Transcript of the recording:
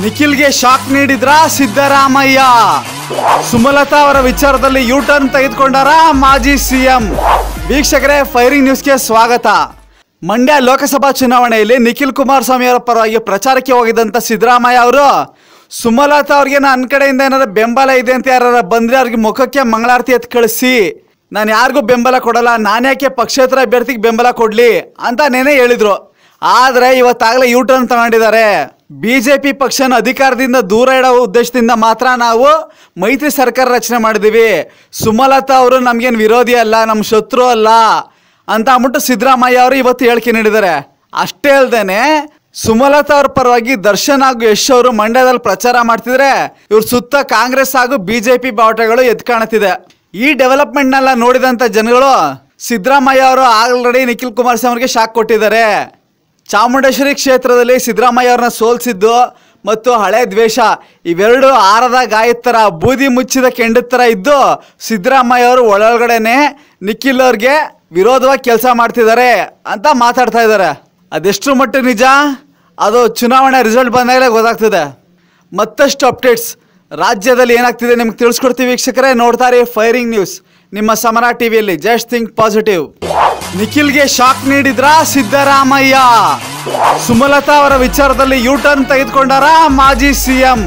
ನಿಖಿಲ್ಗೆ shock ನೀಡಿದ್ರ ಸಿದ್ದರಾಮಯ್ಯ? ಸುಮಲತಾ ಅವರ ವಿಚಾರದಲ್ಲಿ ಯೂ ಟರ್ನ್ ತೆಗೆದುಕೊಂಡಾರ ಮಾಜಿ ಸಿಎಂ ವೀಕ್ಷಕರೇ ಫೈರಿಂಗ್ ನ್ಯೂಸ್ಗೆ ಸ್ವಾಗತ. ಮಂಡ್ಯ ಲೋಕಸಭಾ ಚುನಾವಣೆಯಲ್ಲಿ ನಿಖಿಲ್ ಕುಮಾರಸ್ವಾಮಿ ಅವರ ಪರವಾಗಿ ಪ್ರಚಾರಕ್ಕೆ ಹೋಗಿದ್ದಂಥ ಸಿದ್ದರಾಮಯ್ಯ ಅವರು, ಸುಮಲತಾ ಅವ್ರಿಗೆ ನನ್ನ ಕಡೆಯಿಂದ ಏನಾರ ಬೆಂಬಲ ಇದೆ ಅಂತ ಯಾರು ಬಂದ್ರೆ ಅವ್ರಿಗೆ ಮುಖಕ್ಕೆ ಮಂಗಳಾರತಿ ಎತ್ತು ಕಳಿಸಿ. ನಾನು ಯಾರಿಗೂ ಬೆಂಬಲ ಕೊಡಲ್ಲ ನಾನ್ಯಾಕೆ ಪಕ್ಷೇತರ ಅಭ್ಯರ್ಥಿಗೆ ಬೆಂಬಲ ಕೊಡ್ಲಿ ಅಂತ ನೆನೆ ಹೇಳಿದ್ರು. ಆದರೆ ಇವತ್ತಾಗಲೇ ಯೂ ಟರ್ನ್ ತಗೊಂಡಿದ್ದಾರೆ. ಬಿಜೆಪಿ ಪಕ್ಷನ ಅಧಿಕಾರದಿಂದ ದೂರ ಇಡೋ ಉದ್ದೇಶದಿಂದ ಮಾತ್ರ ನಾವು ಮೈತ್ರಿ ಸರ್ಕಾರ ರಚನೆ ಮಾಡಿದೀವಿ ಸುಮಲತಾ ಅವರು ನಮಗೇನು ವಿರೋಧಿ ಅಲ್ಲ ನಮ್ಮ ಶತ್ರು ಅಲ್ಲ ಅಂತ ಅಂದ್ಬಿಟ್ಟು ಸಿದ್ದರಾಮಯ್ಯ ಅವರು ಇವತ್ತು ಹೇಳಿಕೆ ನೀಡಿದ್ದಾರೆ. ಅಷ್ಟೇ ಅಲ್ದೇನೆ ಸುಮಲತಾ ಅವ್ರ ಪರವಾಗಿ ದರ್ಶನ್ ಹಾಗೂ ಯಶ್ ಅವರು ಮಂಡ್ಯದಲ್ಲಿ ಪ್ರಚಾರ ಮಾಡ್ತಿದ್ರೆ ಇವ್ರ ಸುತ್ತ ಕಾಂಗ್ರೆಸ್ ಹಾಗೂ ಬಿಜೆಪಿ ಬಾವುಟಗಳು ಎದ್ದು ಕಾಣುತ್ತಿದೆ ಈ ಡೆವಲಪ್ಮೆಂಟ್ನೆಲ್ಲ ನೋಡಿದಂಥ ಜನಗಳು ಸಿದ್ದರಾಮಯ್ಯ ಅವರು ಆಲ್ರೆಡಿ ನಿಖಿಲ್ ಕುಮಾರಸ್ವಾಮಿ ಅವರಿಗೆ ಶಾಕ್ ಕೊಟ್ಟಿದ್ದಾರೆ. ಚಾಮುಂಡೇಶ್ವರಿ ಕ್ಷೇತ್ರದಲ್ಲಿ ಸಿದ್ದರಾಮಯ್ಯ ಅವ್ರನ್ನ ಸೋಲಿಸಿದ್ದು ಮತ್ತು ಹಳೆ ದ್ವೇಷ, ಇವೆರಡು ಆರದ ಗಾಯದ ಥರ ಬೂದಿ ಮುಚ್ಚಿದ ಕೆಂಡದ ಥರ ಇದ್ದು ಸಿದ್ದರಾಮಯ್ಯ ಅವರು ಒಳಗಡೆನೆ ನಿಖಿಲ್ ಅವ್ರಿಗೆ ವಿರೋಧವಾಗಿ ಕೆಲಸ ಮಾಡ್ತಿದ್ದಾರೆ ಅಂತ ಮಾತಾಡ್ತಾ ಇದ್ದಾರೆ. ಅದೆಷ್ಟು ಮಟ್ಟ ನಿಜ? ಅದು ಚುನಾವಣೆ ರಿಸಲ್ಟ್ ಬಂದಾಗಲೇ ಗೊತ್ತಾಗ್ತದೆ. ಮತ್ತಷ್ಟು ಅಪ್ಡೇಟ್ಸ್ ರಾಜ್ಯದಲ್ಲಿ ಏನಾಗ್ತಿದೆ ನಿಮ್ಗೆ ತಿಳಿಸ್ಕೊಡ್ತೀವಿ ವೀಕ್ಷಕರೇ ನೋಡ್ತಾರೆ ಫೈರಿಂಗ್ ನ್ಯೂಸ್ ನಿಮ್ಮ ಸಮರ ಟಿವಿಯಲ್ಲಿ ಜಸ್ಟ್ ಥಿಂಕ್ ಪಾಸಿಟಿವ್ ನಿಖಿಲ್ಗೆ ಶಾಕ್ ನೀಡಿದ್ರ ಸಿದ್ದರಾಮಯ್ಯ? ಸುಮಲತಾ ಅವರ ವಿಚಾರದಲ್ಲಿ ಯೂ ಟರ್ನ್ ತೆಗೆದುಕೊಂಡಾರ ಮಾಜಿ ಸಿಎಂ